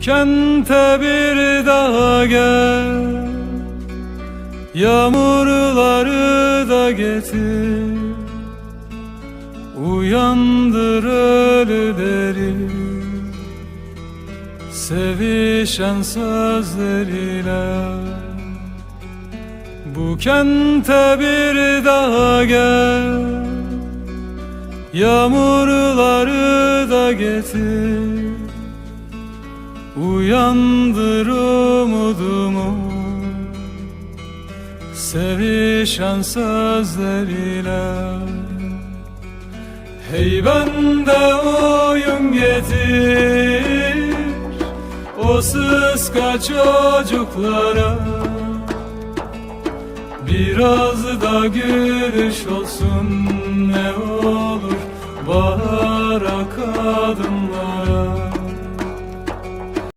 kente bir daha gel. Yağmurları da getir. Uyandır ölüleri Sevişen sözleriyle. Bu kente bir daha gel. Yağmurları da getir Uyandır umudumu. Sevişen sözleriyle Hey bende oyun getir O sıska çocuklara. Biraz da gülüş olsun ne olur Bahara kadınlara